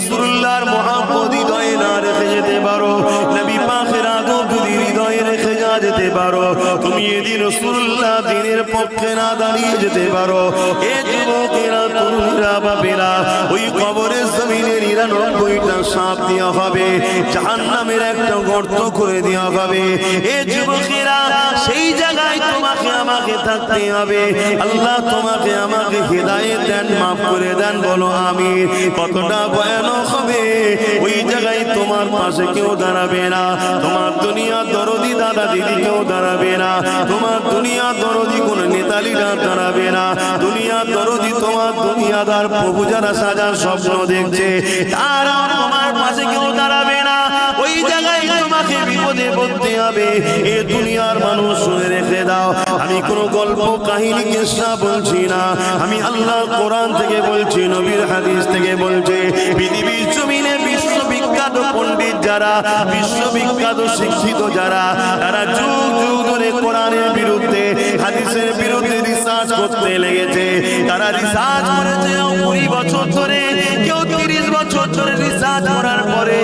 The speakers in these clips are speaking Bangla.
রসুল্লাহর মহাপদ হৃদয়ে না রেখে যেতে পারো। নবী পাখের আদব যদি হৃদয়ে রেখে যা যেতে পারো, তুমি এদিন রসুল্লাহ দিনের পক্ষে না দাঁড়িয়ে যেতে পারো। এ যুবকেরা, তরুণীরা বাবেরা ওই নিরানব্বইটা সাপ দেওয়া হবে জাহান নামের একটা গর্ত করে দেওয়া হবে। এ যুবকেরা, সেই জায়গায় তোমাকে আমাকে থাকতে হবে। আল্লাহ তোমাকে আমাকে হৃদায়ত দেন, মাফ করে দেন, বলো আমি কতটা ভয়ানক হবে, ওই জায়গায় তোমার পাশে কেউ দাঁড়াবে না। তোমার দুনিয়া দরদি দাদা দিদি কেউ দাঁড়াবে না। তোমার দুনিয়া দরদি কোন নেতালিরা দাঁড়াবে না। দুনিয়া দরদি তোমার দুনিয়াদার প্রভু যারা সাজার স্বপ্ন দেখছে তারা তোমার পাশে কেউ দাঁড়াবে না। ওই জায়গায় তোমাকে বিপদে পড়তে হবে। এ দুনিয়ার মানুষ শুনে রেখে দাও। আমি কোনো গল্প কাহিনী কেসা বলছি না। আমি আল্লাহ কোরআন থেকে বলছি, নবীর হাদিস থেকে বলছে। পৃথিবীর জমিনে বিশ্ববিখ্যাত পণ্ডিত যারা, বিশ্ববিখ্যাত শিক্ষিত যারা, তারা যুগ যুগ ধরে কোরআনের বিরুদ্ধে, হাদিসের বিরুদ্ধে রিসার্চ করতে লেগেছে। রিসার্চ করেছে কুড়ি বছর ধরে, কেউ তিরিশ বছর ধরে রিসার্চ করার পরে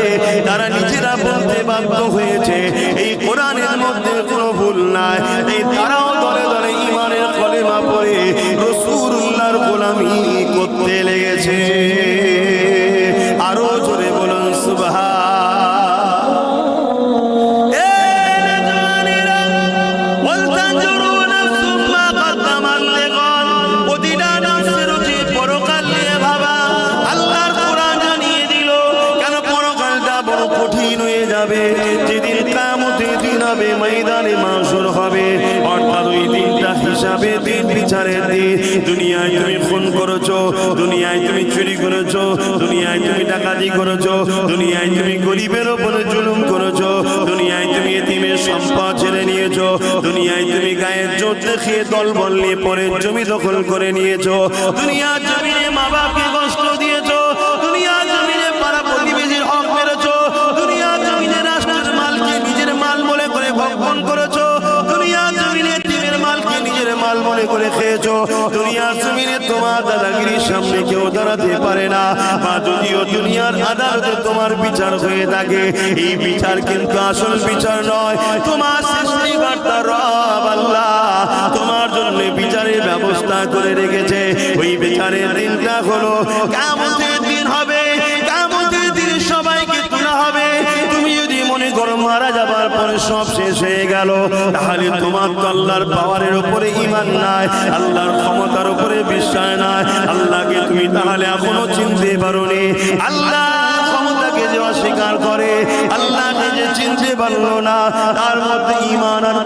তারা নিজেরা বলতে বাধ্য হয়েছে, এই কোরআনের মধ্যে কোনো ভুল নাই। এই তারাও দলে দলে ইমানের কলেমা পড়ে রসুল্লাহর গোলামি করতে লেগেছে। দুনিয়ায় তুমি গায়ের জোর দেখিয়ে দল বল নিয়ে পরে জমি দখল করে নিয়েছো। দুনিয়ার খেয়েছো দুনিয়ার জমিনে তোমার দাদাগিরির সামনে কেউ দাঁড়াতে পারে না। বা যদিও দুনিয়ার আদালতে তোমার বিচার হয়ে থাকে, এই বিচার কিন্তু আসল বিচার নয়। তোমার সৃষ্টিকর্তা রব আল্লাহ। তোমার জন্য বিচারের ব্যবস্থা করে রেখেছে। ওই বিচারের দিনটা হলো কামতের পরে সব শেষ হয়ে গেল। তাহলে তোমার তো আল্লাহর পাওয়ারের উপরে ইমান নাই, আল্লাহর ক্ষমতার উপরে বিশ্বাস নাই। আল্লাহকে তুমি তাহলে এখনও চিনতে পারোনি। আল্লাহ যে অস্বীকার করে, আল্লাহকে যে চিনতে পারল না, তার মধ্যে ইমান আর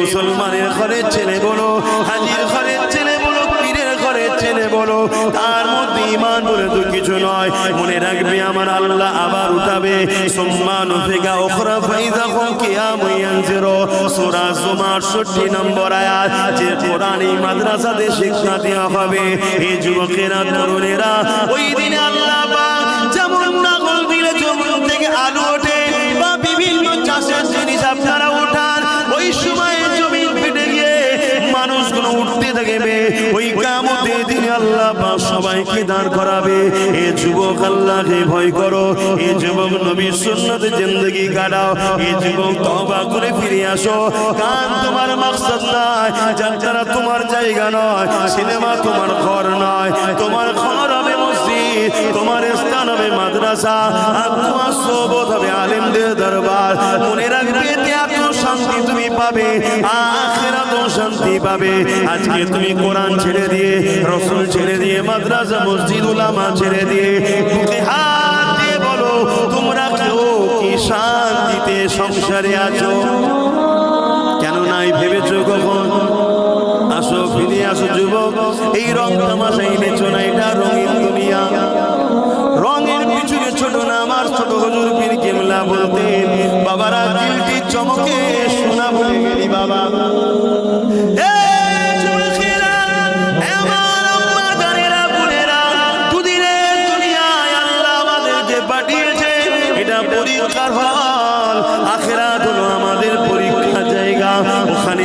মুসলমানের তার মধ্যে ইমান বলে তো কিছু নয়। মনে রাখবে আমার আল্লাহ আবার উঠাবে। সম্মান ফেগা ওখরা ফাইদা কম জুমার 68 নম্বর আয়াত, যে মাদ্রাসাতে শিক্ষা দেওয়া হবে। এই যুবকেরা, তরুণেরা, ওই দিনে আল্লাহ ওই কামতে দিনে আল্লাহ পাক সবাইকে দাঁড় করাবে। এ যুবক আল্লাহকে ভয় করো। এ যুবক নবীর সুন্নতে জিন্দগি কাটাও। এ যুবক তওবা করে ফিরে আসো। কান তোমার মাকসাদ নয়, যাত্রা তোমার জায়গা নয়, সিনেমা তোমার ঘর নয়, তোমার ঘর হবে তোমার স্থান হবে মাদ্রাসা তোমার হবে আলেমদের দরবার। মনে রাখবে শান্তি তুমি পাবে শান্তি পাবে। আজকে তুমি কোরআন ছেড়ে দিয়ে, রসুল ছেড়ে দিয়ে, মাদ্রাসা, মসজিদ উলামা ছেড়ে দিয়ে হাত দিয়ে বলো, তোমরা কেউ কি শান্তিতে সংসারে আছো? কেন নাই ভেবেছো কখন? আসো, ফিরে আসো, যুবক। এই রং তামাশাই নেছো না, এটা রঙিন বলতেন বাবারা দিলটি চমকে শোনা বলে বাবা। পরীক্ষার জায়গা। ওখানে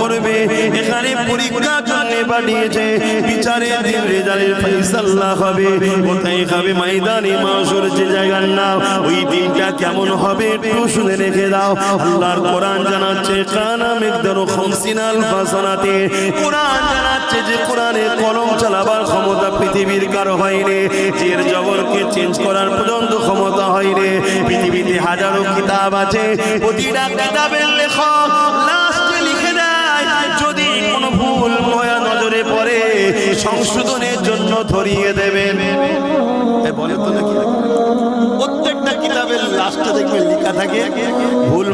করবে। এখানে পাঠিয়েছে। দিন রেজালের ফয়সাল্লাহ হবে, কোথায় হবে ময়দানে মাসুর যে জায়গার নাম, ওই দিনটা কেমন হবে একটু শুনে রেখে দাও। আল্লাহর কোরআন জানাচ্ছে, কানা মিকদারু খামসিনাল ফাসানাতে কোরআন জানাচ্ছে যে কোরআনের কলম চালাবার ক্ষমতা পৃথিবীর কারও হয়নি, জের জবরকে চেঞ্জ করার পর্যন্ত ক্ষমতা হয়নি। পৃথিবীতে হাজারো কিতাব আছে, প্রতিটা কিতাবের লেখক লাস্টে লিখে দেয়, যদি কোনো ভুল ময়া নজরে পড়ে, সংশোধনের জন্য ধরিয়ে নাকি? প্রত্যেকটা কিতাবের লাস্টে ভুল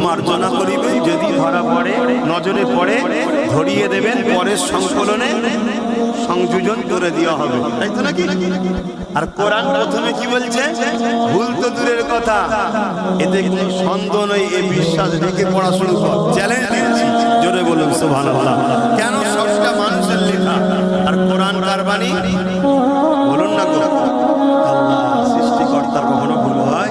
করিবে ধরা পড়ে, নজরে ধরিয়ে দেবেন, পরের সংযোজন করে দেওয়া হবে। তাই তো নাকি? আর প্রথমে কি বলছে? ভুল দূরের কথা। এতে সন্দেহ নেই এই বিশ্বাস রেখে পড়াশুনো চ্যালেঞ্জ জোরে বলুন, সুবহানাল্লাহ। কেন বাণী? বলুন না গো সৃষ্টিকর্তার কখনো ভুল হয়?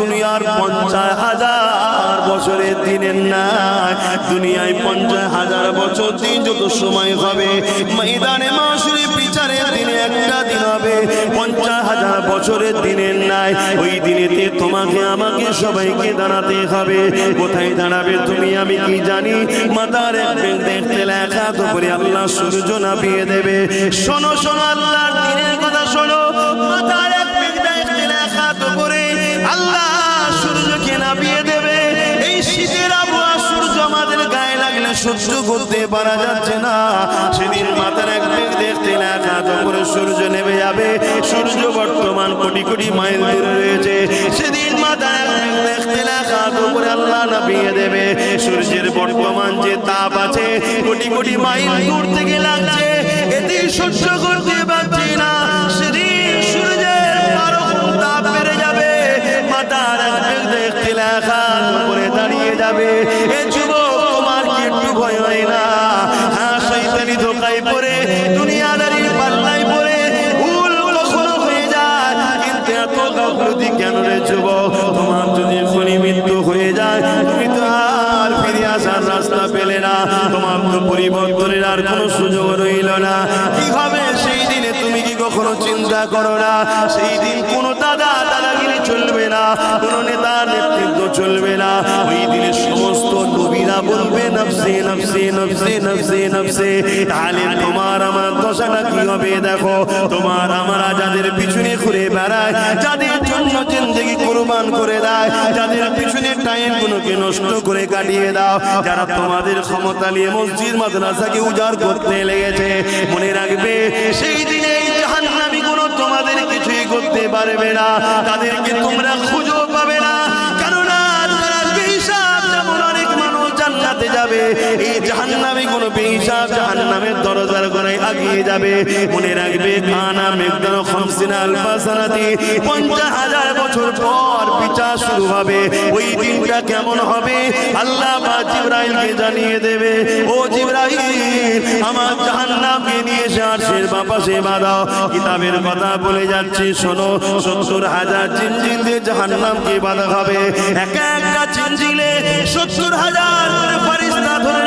দুনিয়ার পঞ্চাশ হাজার বছরের দিনের নাই দুনিয়ায় পঞ্চাশ হাজার বছর দিন যত সময় হবে, ময়দানে দিনে একটা দিন হবে, পঞ্চাশ হাজার বছরের দিনের নাই ওই দিনেতে তোমাকে, আমাকে সবাইকে দাঁড়াতে হবে। কোথায় দাঁড়াবে তুমি আমি কি জানি? মাতার এক দেখতে লেখা তো করে আল্লাহ সূর্য নাপিয়ে দেবে। শোনো শোনো, আল্লাহর দিনের কথা শোনো। মাতার এক দেখতে লেখা তো করে আল্লাহ সূর্যকে নাপিয়ে দেবে। এই শীতের আবহাওয়া সূর্য আমাদের গায়ে লাগলে সহ্য করতে পারা যাচ্ছে না। সেদিন যাবে। সূর্য বর্তমান কোটি কোটি মাইল দূরে রয়েছে। সেদিন তো করে আল্লাহ দেবে। সূর্যের বর্তমান যে তাপ আছে, কোটি কোটি মাইল দূর থেকে লাগছে। এতে সহ্য করতে পারছি না। সূর্যের যাবে। মাথার দাঁড়িয়ে যাবে। চিন্তা করো না। সেই দিন কোনো দাদা দাদাগিরি চলবে না, কোনো নেতা নেতৃত্ব চলবে না। ওই দিনে সমস্ত নবীরা বলবে নফসে নফসে নফসে নফসে নফসে তাহলে তোমার আমার দশাটা কি হবে দেখো? তোমার আমার যাদের পিছনে ঘুরে বেড়ায়, যাদের জন্য জিন্দগি কুরবান করে দেয়, যাদের পিছনে টাইম গুলোকে নষ্ট করে কাটিয়ে দাও। যারা তোমাদের ক্ষমতা নিয়ে মসজিদ, মাদ্রাসাকে উজাড় করতে লেগেছে, মনে রাখবে, সেই দিনে করতে পারবে না, তাদেরকে তোমরা খুঁজো পাবে না। কেননা যাবে। এই জাহান্নামে কোনো বেহিসাব জাহান্নামের আগিয়ে যাবে। মনে রাখবে কানা মেঘদান খামসিনা আলফাসানাতি পঞ্চাশ হাজার বছর পর বিচার শুরু হবে। ওই দিনটা কেমন হবে? আল্লাহ বা জিব্রাইলকে জানিয়ে দেবে, ও জিব্রাইল, আমার জাহান্নামকে নিয়ে এসে আরশের বাপাশে বাঁধাও কিতাবের কথা বলে যাচ্ছি, শোনো। সত্তর হাজার চিনজিলে জাহান্নামকে বাঁধা হবে। এক একটা চিনজিলে সত্তর হাজার ফারিস্তা ধরে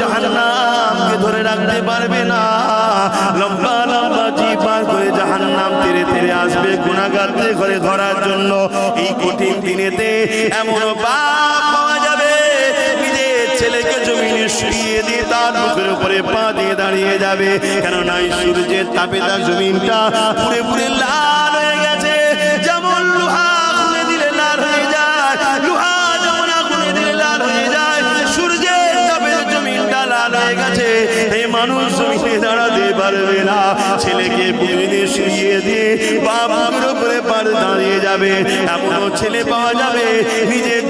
জাহান্নামকে ধরে রাখতে পারবে না। লম্বা লম্বা জীব পার করে জাহান্নাম তেরে তেরে আসবে গুণাগারদের ঘরে ধরার জন্য। এই কঠিন দিনেতে এমন বাপ পাওয়া যাবে ছেলেকে জমিনে শুয়ে দিয়ে তার মুখের উপরে দিয়ে দাঁড়িয়ে যাবে। কেননা এই সূর্যের তাপে তার হয়ে গেছে, যেমন লোহা। পারবে না। ছেলেকে শুয়ে দিয়ে উপরে পার দাঁড়িয়ে যাবে। এমনও ছেলে পাওয়া যাবে, নিজের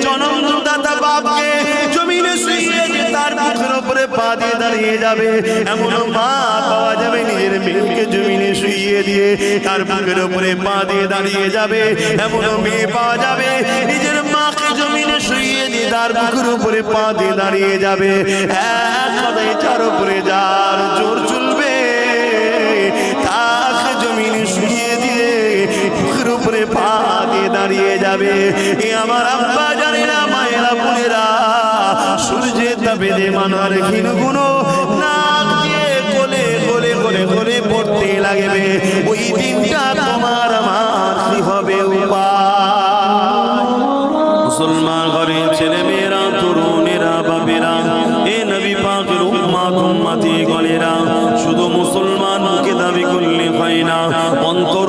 তার মুখের উপরে পা দিয়ে দাঁড়িয়ে যাবে। এমনও মেয়ে পাওয়া যাবে, নিজের মাকে জমিনে শুয়ে দিয়ে তার বুকের উপরে পা দিয়ে দাঁড়িয়ে যাবে। কথায় চার উপরে যার জোর চলবে খুলে পা দাঁড়িয়ে যাবে। এ আমার আব্বা জানে না, মায়েরা বোনেরা। সূর্যের তাপে যে মানার গলে পড়তে লাগবে। ওই দিনটা তোমার কি হবে উপায়? মুসলমান ঘরে ছেলে মেয়েরা তরুণেরা এ নবী গণেরা, শুধু মুসলমান মুখে দাবি করলে হয় না অন্তর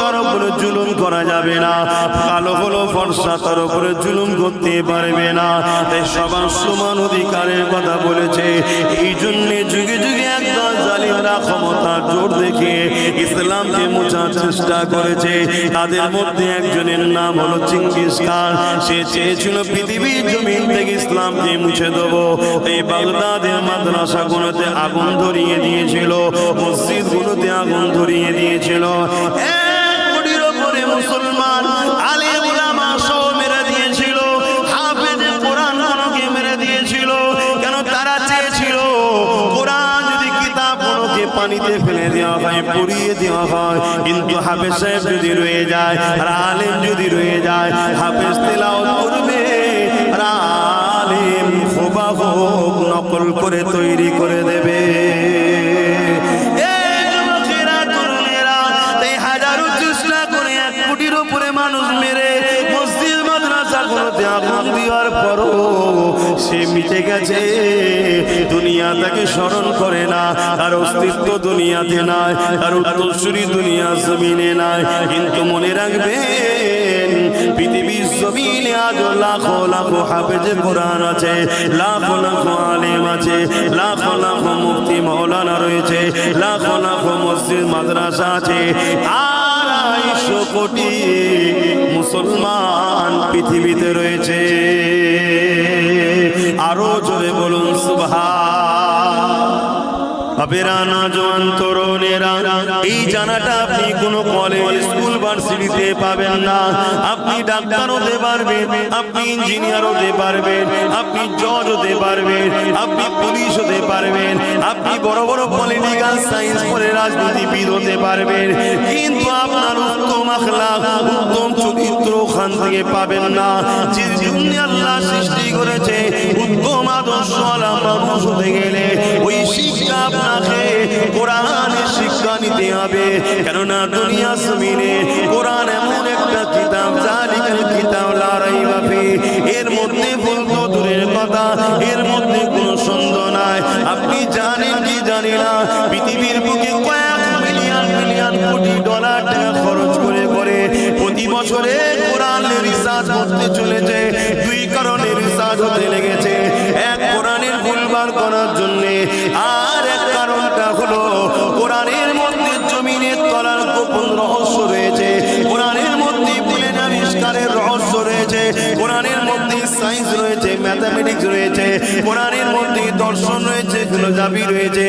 তার উপরে জুলুম করা যাবে না। কালো হলো ফর্সা, তার উপরে জুলুম করতে পারবে না। তাই সবার সমান অধিকারের কথা বলেছে। এই জন্য যুগে যুগে একদল জালিমরা ক্ষমতার জোর দেখে ইসলামকে মোছার চেষ্টা করেছে। তাদের মধ্যে একজনের নাম হলো চিঙ্গিস খান। সে চেয়েছিল পৃথিবীর জমিন থেকে ইসলামকে মুছে দেবো। এই বাগদাদের মাদ্রাসাগুলোতে আগুন ধরিয়ে দিয়েছিল। মসজিদগুলোতে আগুন ধরিয়ে দিয়েছিল। এক দেওয়া হয়, পুড়িয়ে দেওয়া হয়। কিন্তু হাফেজ সাহেব যদি রয়ে যায়, আর আলেম যদি রয়ে যায়, হাফেজ তেলাওয়াত করবে করে না, তার অস্তিত্ব দুনিয়াতে নাই, তার উত্তরসূরি দুনিয়া জমিনে নাই। কিন্তু মনে রাখবেন, পৃথিবীর জমিনে আজ লাখো লাখো হাফেজে কোরআন আছে, লাখো লাখো আছে, লাখো লাখো মুক্তি মৌলানা রয়েছে, লাখো লাখো মসজিদ মাদ্রাসা আছে। আড়াইশো কোটি মুসলমান পৃথিবীতে রয়েছে। আরও জোরে বলুন সুবহা বাবেরা না জওয়ান তরুণেরা, এই জানাটা আপনি কোনো কলেজ স্কুল ভার্সিটিতে পাবেন না। আপনি ডাক্তার হতে পারবেন, আপনি ইঞ্জিনিয়ার হতে পারবেন, আপনি জজ হতে পারবেন, আপনি পুলিশ হতে পারবেন, আপনি বড় বড় পলিটিক্যাল সায়েন্স পড়ে রাজনীতিবিদ হতে পারবেন। কিন্তু আপনার উত্তম আখলাক উত্তম চরিত্র ওখান থেকে পাবেন না। যে জন্য আল্লাহ সৃষ্টি করেছে, উত্তম আদর্শ মানুষ হতে গেলে ওই শিক্ষা আপনাকে কোরআনের শিক্ষা নিতে হবে। কেননা দুনিয়া জমিনে কোরআন এমন একটা কিতাব জালিকাল কিতাব, লড়াই বাপে এর মধ্যে ভুল দূরের কথা, এর মধ্যে কোনো সন্দেহ নাই। আপনি জানেন কি জানি না, পৃথিবীর বুকে কয়েক মিলিয়ন মিলিয়ন কোটি ডলার টাকা খরচ করে করে। প্রতি বছরে কোরআনের রিসার্চ করতে চলেছে, দুই কারণে রিসার্চ হতে লেগেছে। এক, কোরআনের ভুলবার করার জন্য। আর কোরআনের মধ্যে জমিনের তলার গোপন রহস্য রয়েছে। কোরআনের মধ্যে প্লেন আবিষ্কারের রহস্য রয়েছে। কোরআনের মধ্যে সায়েন্স রয়েছে ম্যাথামেটিক্স রয়েছে। কোরআনের মধ্যে দর্শন রয়েছে ফিলোজাফি রয়েছে।